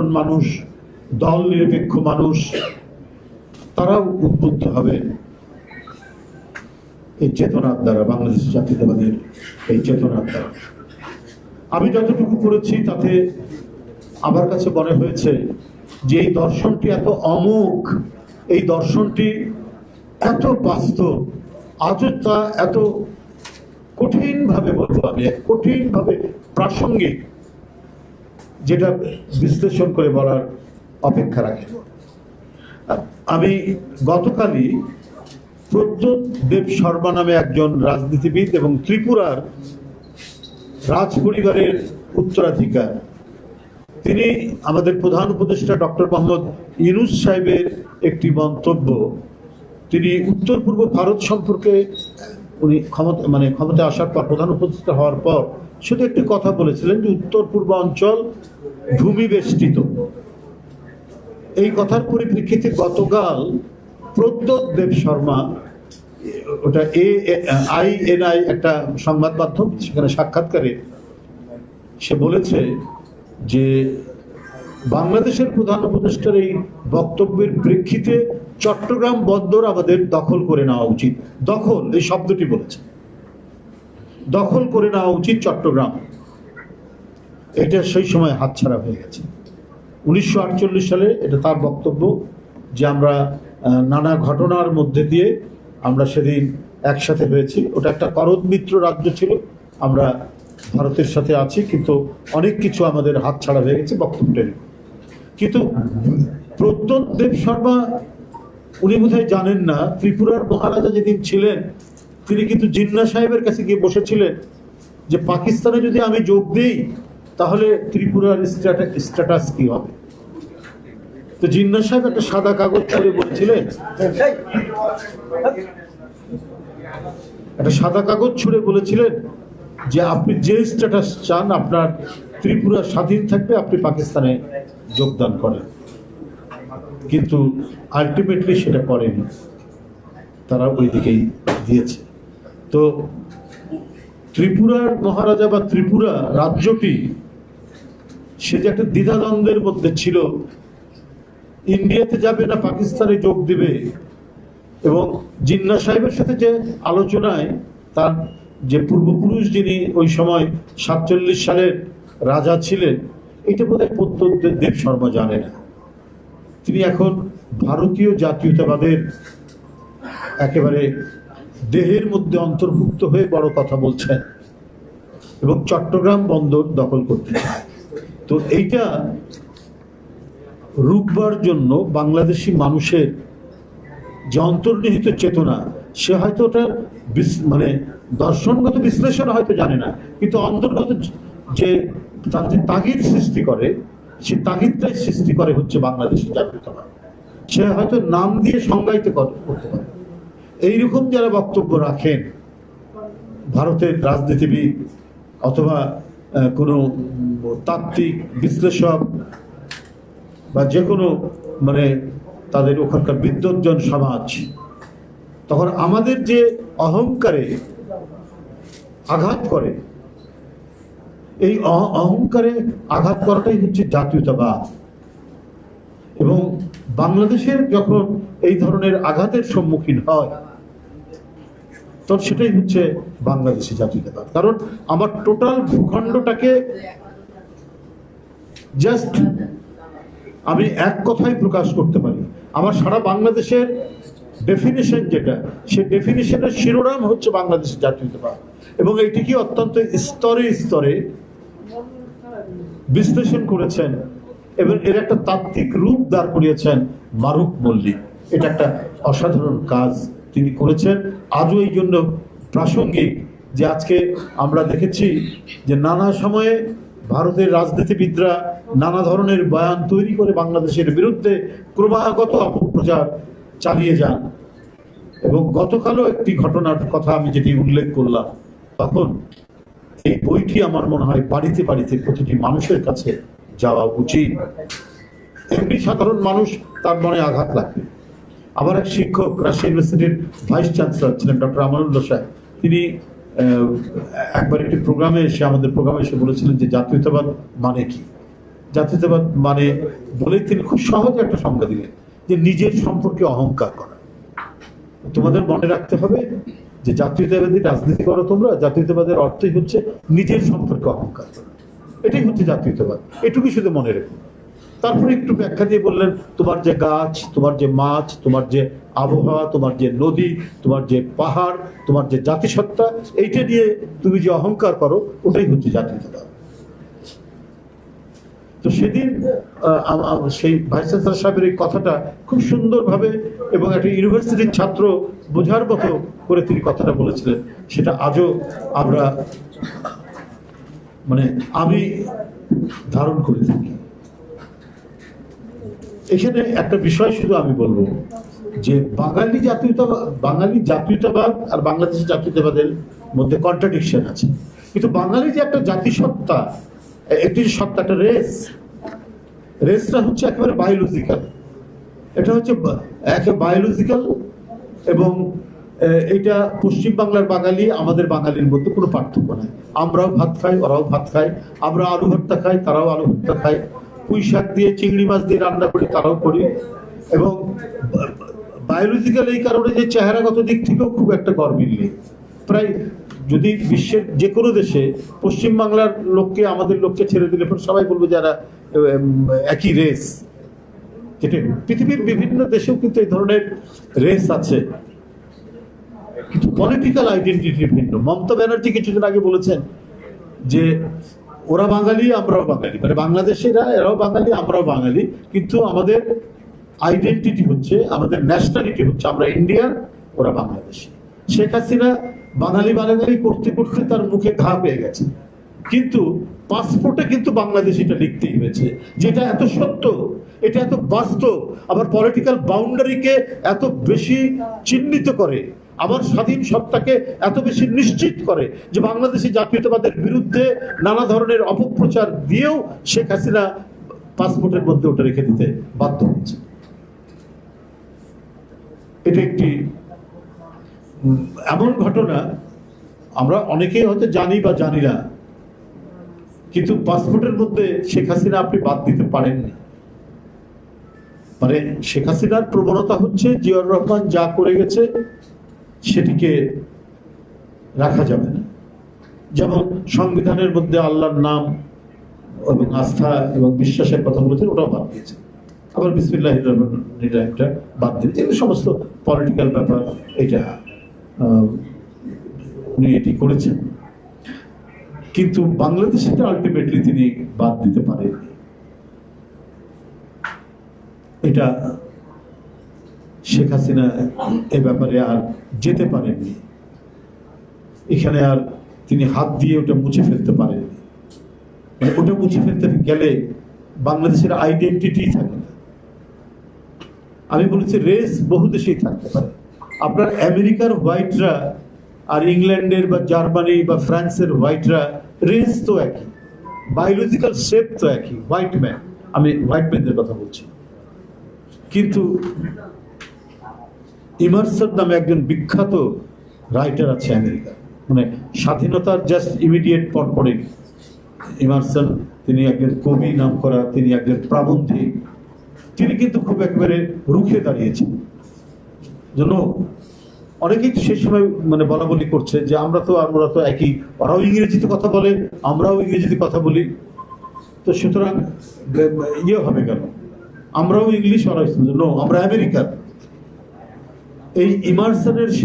সাধারণ মানুষ, দল নিরপেক্ষ মানুষ, তারাও উদ্বুদ্ধ হবে। এই চেতনার দ্বারা, বাংলাদেশ জাতীয়তাবাদের এই চেতনার দ্বারা। আমি যতটুকু করেছি তাতে আমার কাছে মনে হয়েছে যে এই দর্শনটি এত অমোঘ, এই দর্শনটি এত বাস্তব, আজও তা এত কঠিনভাবে বলব আমি, কঠিনভাবে প্রাসঙ্গিক। যেটা বিশ্লেষণ করে বলার অপেক্ষা রাখে। আমি গতকালই প্রদ্যোৎ দেব শর্মা নামে একজন রাজনীতিবিদ এবং ত্রিপুরার রাজ পরিবারের উত্তরাধিকার। তিনি আমাদের প্রধান উপদেষ্টা ডক্টর মোহাম্মদ ইউনুস সাহেবের একটি মন্তব্য। তিনি উত্তর পূর্ব ভারত সম্পর্কে উনি ক্ষমতা মানে ক্ষমতা আসার পর, প্রধান উপদেষ্টা হওয়ার পর শুধু একটি কথা বলেছিলেন যে উত্তর পূর্ব অঞ্চল ভূমি বেষ্টিত এই কথার পরিপ্রেক্ষিতে গতকাল প্রদ্যোৎ দেব শর্মা, ওটা এ, আই, এন, আই একটা সংবাদ মাধ্যম, সেখানে সাক্ষাৎকারে সে বলেছে যে বাংলাদেশের প্রধান উপদেষ্টার এই বক্তব্যের প্রেক্ষিতে চট্টগ্রাম বন্দর আমাদের দখল করে নেওয়া উচিত। দখল, এই শব্দটি বলেছে। দখল করে নেওয়া উচিত চট্টগ্রাম। এটা সেই সময় হাতছাড়া হয়ে গেছে। উনিশশো আটচল্লিশ সালে এটা তার বক্তব্য যে আমরা নানা ঘটনার মধ্যে দিয়ে আমরা সেদিন একসাথে হয়েছি। ওটা একটা করদ মিত্র রাজ্য ছিল। আমরা ভারতের সাথে আছি, কিন্তু অনেক কিছু আমাদের হাতছাড়া হয়ে গেছে বক্তব্যের। কিন্তু প্রত্যন্ত দেব শর্মা, উনি বোধহয় জানেন না, ত্রিপুরার মহারাজা যেদিন ছিলেন, তিনি কিন্তু জিন্না সাহেবের কাছে গিয়ে বসেছিলেন যে পাকিস্তানে যদি আমি যোগ দিই, তাহলে ত্রিপুরার স্ট্যাটাস কি হবে? তো জিন্না সাহেব একটা সাদা কাগজ ছুড়ে বলেছিলেন, একটা সাদা কাগজ ছুড়ে বলেছিলেন যে আপনি যে স্ট্যাটাস চান, আপনার ত্রিপুরা স্বাধীন থাকবে, আপনি পাকিস্তানে যোগদান করেন। কিন্তু আলটিমেটলি সেটা করেনি। তারা ওই দিকেই দিয়েছে। তো ত্রিপুরার মহারাজা বা ত্রিপুরা রাজ্যটি, সে যে একটা দ্বিধাদ্বন্দ্বের মধ্যে ছিল, ইন্ডিয়াতে যাবে না, পাকিস্তানে যোগ দিবে। এবং জিন্না সাহেবের সাথে যে আলোচনায় তার যে পূর্বপুরুষ যিনি ওই সময় সাতচল্লিশ সালের রাজা ছিলেন, এটা বোধহয় প্রত্যন্ত দেব শর্মা জানে না। তিনি এখন ভারতীয় জাতীয়তাবাদের একেবারে দেহের মধ্যে অন্তর্ভুক্ত হয়ে বড় কথা বলছেন এবং চট্টগ্রাম বন্দর দখল করতে তো এইটা রুখবার জন্য বাংলাদেশি মানুষের যে অন্তর্নিহিত চেতনা, সে হয়তো ওটা মানে দর্শনগত বিশ্লেষণ হয়তো জানে না, কিন্তু অন্তর্গত যে তার যে তাগিদ সৃষ্টি করে, সে তাগিদটাই সৃষ্টি করে হচ্ছে বাংলাদেশের জাতীয়তাবাদ সে হয়তো নাম দিয়ে সংজ্ঞায়িত কর- করতে পারে। এইরকম যারা বক্তব্য রাখেন, ভারতের রাজনীতিবিদ অথবা কোনো তাত্ত্বিক বিশ্লেষক বা যে কোনো মানে তাদের ওখানকার বিদ্বজ্জন সমাজ, তখন আমাদের যে অহংকারে আঘাত করে এই অহ- অহংকারে আঘাত করাটাই হচ্ছে জাতীয়তাবাদ। এবং বাংলাদেশের যখন এই ধরনের আঘাতের সম্মুখীন হয়, তখন সেটাই হচ্ছে বাংলাদেশি জাতীয়তাবাদ। কারণ আমার টোটাল ভূখণ্ডটাকে জাস্ট আমি এক কথাই প্রকাশ করতে পারি। আমার সারা বাংলাদেশের ডেফিনেশন যেটা সে ডেফিনেশনের শিরোনাম হচ্ছে বাংলাদেশের জাতীয়তাবাদ। এবং এইটিকে অত্যন্ত স্তরে স্তরে বিশ্লেষণ করেছেন এবং এর একটা তাত্ত্বিক রূপ দাঁড় করিয়েছেন মারুক মল্লিক। এটা একটা অসাধারণ কাজ তিনি করেছেন। আজও এই জন্য প্রাসঙ্গিক যে আজকে আমরা দেখেছি যে নানা সময়ে ভারতের রাজনীতিবিদরা নানা ধরনের বয়ান তৈরি করে বাংলাদেশের বিরুদ্ধে ক্রমাগত অপপ্রচার চালিয়ে যান। এবং গতকালও একটি ঘটনার কথা আমি যেটি উল্লেখ করলাম, তখন এই বইটি আমার মনে হয় বাড়িতে বাড়িতে প্রতিটি মানুষের কাছে যাওয়া উচিত। এমনি সাধারণ মানুষ তার মনে আঘাত লাগবে আবার এক শিক্ষক, রাজশাহী ইউনিভার্সিটির ভাইস চ্যান্সেলর ছিলেন ডক্টর আমানুল্লাহ সাহেব। তিনি একবার একটি প্রোগ্রামে এসে আমাদের প্রোগ্রামে এসে বলেছিলেন যে জাতীয়তাবাদ মানে কি? জাতীয়তাবাদ মানে বলে তিনি খুব সহজ একটা সংজ্ঞা দিলেন যে নিজের সম্পর্কে অহংকার করা। তোমাদের মনে রাখতে হবে যে জাতীয়তাবাদী রাজনীতি করো তোমরা, জাতীয়তাবাদের অর্থই হচ্ছে নিজের সম্পর্কে অহংকার করা। এটাই হচ্ছে জাতীয়তাবাদ। এটুকু শুধু মনে রেখো। তারপরে একটু ব্যাখ্যা দিয়ে বললেন, তোমার যে গাছ, তোমার যে মাছ, তোমার যে আবহাওয়া, তোমার যে নদী, তোমার যে পাহাড়, তোমার যে জাতিসত্তা, এইটা নিয়ে তুমি যে অহংকার করো, ওটাই হচ্ছে জাতীয়তাবাদ। তো সেদিন সেই ভাইস চ্যান্সেলর সাহেবের এই কথাটা খুব সুন্দরভাবে এবং একটা ইউনিভার্সিটির ছাত্র বোঝার মতো করে তিনি কথাটা বলেছিলেন। সেটা আজও আমরা মানে আমি ধারণ করে থাকি। এখানে একটা বিষয় শুধু আমি বলব, যে বাঙালি জাতীয়তাবাদ বাঙালি জাতীয়তাবাদ আর বাংলাদেশের জাতীয়তাবাদের মধ্যে কন্ট্রাডিকশন আছে। কিন্তু বাঙালি যে একটা জাতিসত্তা এ- একটি সত্তা, একটা রেস রেসটা হচ্ছে একেবারে বায়োলজিক্যাল এটা হচ্ছে একে বায়োলজিক্যাল এবং এটা পশ্চিম বাংলার বাঙালি, আমাদের বাঙালির মধ্যে কোনো পার্থক্য নাই। আমরাও ভাত খাই, ওরাও ভাত খাই আমরা আলু ভর্তা খাই, তারাও আলু ভর্তা খাই পুঁই শাক দিয়ে, চিংড়ি মাছ দিয়ে রান্না করি, তারাও করি। এবং বায়োলজিক্যাল এই কারণে যে চেহারাগত দিক থেকেও খুব একটা গরমিল নেই। প্রায় যদি বিশ্বের যে কোনো দেশে পশ্চিম বাংলার লোককে, আমাদের লোককে ছেড়ে দিলে সবাই বলব যারা একই রেস যেটা পৃথিবীর বিভিন্ন দেশেও কিন্তু এই ধরনের রেস আছে। কিন্তু পলিটিক্যাল আইডেন্টিটি ভিন্ন। মমতা ব্যানার্জি কিছুদিন আগে বলেছেন যে ওরা বাঙালি, আমরাও বাঙালি। মানে বাংলাদেশিরা, এরাও বাঙালি, আমরাও বাঙালি। কিন্তু আমাদের আইডেন্টিটি হচ্ছে, আমাদের ন্যাশনালিটি হচ্ছে, আমরা ইন্ডিয়ান ওরা বাংলাদেশি। শেখ হাসিনা বাঙালি বাঙালি করতে করতে তার মুখে ঘা পেয়ে গেছে। কিন্তু পাসপোর্টে কিন্তু বাংলাদেশ এটা লিখতেই হয়েছে। যেটা এত সত্য, এটা এত বাস্তব, আবার পলিটিক্যাল বাউন্ডারিকে এত বেশি চিহ্নিত করে আমার স্বাধীন সত্তাকে এত বেশি নিশ্চিত করে যে বাংলাদেশি জাতীয়তাবাদের বিরুদ্ধে নানা ধরনের অপপ্রচার দিয়েও শেখ হাসিনা পাসপোর্টের মধ্যে ওটা রেখে দিতে বাধ্য হচ্ছে। এটা একটি এমন ঘটনা, আমরা অনেকেই হয়তো জানি বা জানি না কিন্তু পাসপোর্টের মধ্যে শেখ হাসিনা আপনি বাদ দিতে পারেননি। মানে শেখ হাসিনার প্রবণতা হচ্ছে জিয়াউর রহমান যা করে গেছে, সেটিকে রাখা যাবে না। যেমন সংবিধানের মধ্যে আল্লাহর নাম এবং আস্থা এবং বিশ্বাসের কথা বলেছেন, ওটাও বাদ দিয়েছে আবার বিসমিল্লাহ রহমানটা বাদ দিয়েছে এগুলো সমস্ত পলিটিক্যাল ব্যাপার এটা উনি এটি করেছেন। কিন্তু বাংলাদেশিটা আলটিমেটলি তিনি বাদ দিতে পারেননি। এটা শেখ হাসিনা এ ব্যাপারে আর যেতে পারেননি। এখানে আর তিনি হাত দিয়ে ওটা মুছে ফেলতে পারেননি। মানে ওটা মুছে ফেলতে গেলে বাংলাদেশের আইডেন্টিটি থাকে না। আমি বলেছি রেস বহু দেশেই থাকতে পারে। আপনার আমেরিকার হোয়াইটরা আর ইংল্যান্ডের বা জার্মানি বা ফ্রান্সের হোয়াইটরা রেস তো একই বায়োলজিক্যাল শেপ তো একই হোয়াইট ম্যান আমি হোয়াইট ম্যানদের কথা বলছি। কিন্তু ইমার্সন নামে একজন বিখ্যাত রাইটার আছে আমেরিকা মানে স্বাধীনতার জাস্ট ইমিডিয়েট পরপরই ইমার্সন তিনি একজন কবি নাম করা তিনি একজন প্রাবন্ধিক। তিনি কিন্তু খুব একবারে রুখে দাঁড়িয়েছেন। জন্য অনেকেই সেই সময় মানে বলা বলি করছে যে আমরা তো আমরা তো একই, ওরাও ইংরেজিতে কথা বলে, আমরাও ইংরেজিতে কথা বলি। তো সুতরাং ইয়ে হবে কেন? আমরাও ইংলিশ ওরা নো আমরা আমেরিকান। এই ইমার্সনের